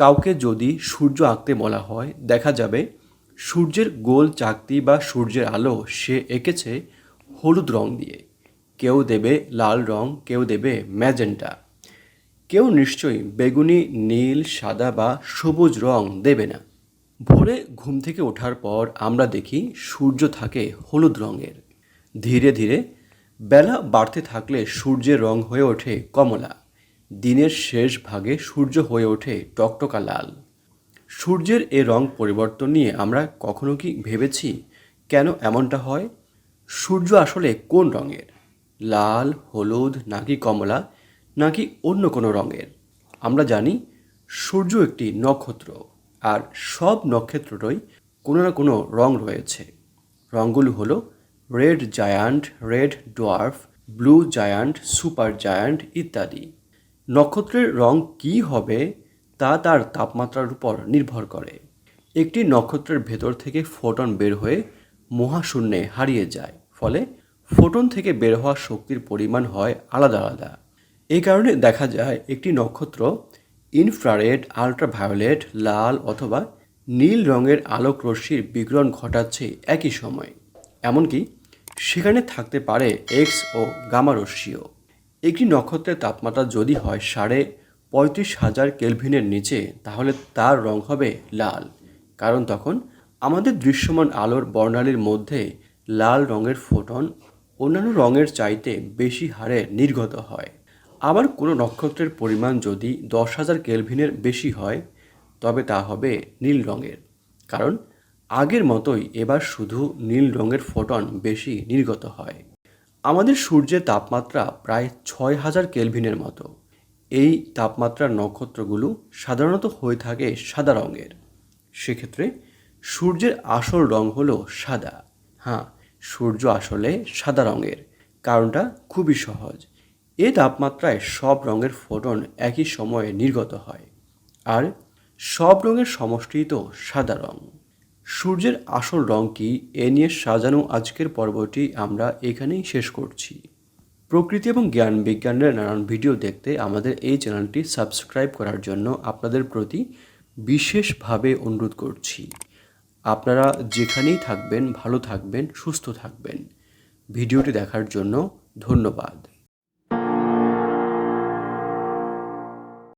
কাউকে যদি সূর্য আঁকতে বলা হয়, দেখা যাবে সূর্যের গোল চাকতি বা সূর্যের আলো সে এঁকেছে হলুদ রং দিয়ে। কেউ দেবে লাল রং, কেউ দেবে ম্যাজেন্টা। কেউ নিশ্চয়ই বেগুনি, নীল, সাদা বা সবুজ রং দেবে না। ভোরে ঘুম থেকে ওঠার পর আমরা দেখি সূর্য থাকে হলুদ রঙের। ধীরে ধীরে বেলা বাড়তে থাকলে সূর্যের রং হয়ে ওঠে কমলা। দিনের শেষ ভাগে সূর্য হয়ে ওঠে টকটকা লাল। সূর্যের এ রং পরিবর্তন নিয়ে আমরা কখনো কি ভেবেছি? কেন এমনটা হয়? সূর্য আসলে কোন রঙের? লাল, হলুদ, নাকি কমলা, নাকি অন্য কোনো রঙের? আমরা জানি সূর্য একটি নক্ষত্র, আর সব নক্ষত্ররই কোনো না কোনো রং রয়েছে। রঙগুলো হলো red giant, red dwarf, blue giant, super giant ইত্যাদি। নক্ষত্রের রং কী হবে তা তার তাপমাত্রার উপর নির্ভর করে। একটি নক্ষত্রের ভেতর থেকে ফোটন বের হয়ে মহাশূন্যে হারিয়ে যায়, ফলে ফোটন থেকে বের হওয়া শক্তির পরিমাণ হয় আলাদা আলাদা। এই কারণে দেখা যায় একটি নক্ষত্র ইনফ্রারেড, আল্ট্রাভায়োলেট, লাল অথবা নীল রঙের আলোক রশ্মির বিকিরণ ঘটাচ্ছে একই সময়। এমনকি সেখানে থাকতে পারে এক্স ও গামা রশ্মিও। একটি নক্ষত্রের তাপমাত্রা যদি হয় সাড়ে পঁয়ত্রিশ হাজার কেলভিনের নিচে, তাহলে তার রং হবে লাল। কারণ তখন আমাদের দৃশ্যমান আলোর বর্ণালীর মধ্যে লাল রঙের ফোটন অন্যান্য রঙের চাইতে বেশি হারে নির্গত হয়। আবার কোনো নক্ষত্রের পরিমাণ যদি দশ হাজার কেলভিনের বেশি হয়, তবে তা হবে নীল রঙের। কারণ আগের মতোই এবার শুধু নীল রঙের ফোটন বেশি নির্গত হয়। আমাদের সূর্যের তাপমাত্রা প্রায় ছয় হাজার কেলভিনের মতো। এই তাপমাত্রার নক্ষত্রগুলো সাধারণত হয়ে থাকে সাদা রঙের। সেক্ষেত্রে সূর্যের আসল রং হলো সাদা। হ্যাঁ সূর্য আসলে সাদা রঙের। কারণটা খুবই সহজ। এ তাপমাত্রায় সব রঙের ফোটন একই সময়ে নির্গত হয়। আর সব রঙের সমষ্টিই তো সাদা রং। সূর্যের আসল রং কি এ নিয়ে সাজানো আজকের পর্বটি আমরা এখানেই শেষ করছি। প্রকৃতি এবং জ্ঞান বিজ্ঞানের নানান ভিডিও দেখতে আমাদের এই চ্যানেলটি সাবস্ক্রাইব করার জন্য আপনাদের প্রতি বিশেষভাবে অনুরোধ করছি। আপনারা যেখানেই থাকবেন, ভালো থাকবেন, সুস্থ থাকবেন। ভিডিওটি দেখার জন্য ধন্যবাদ।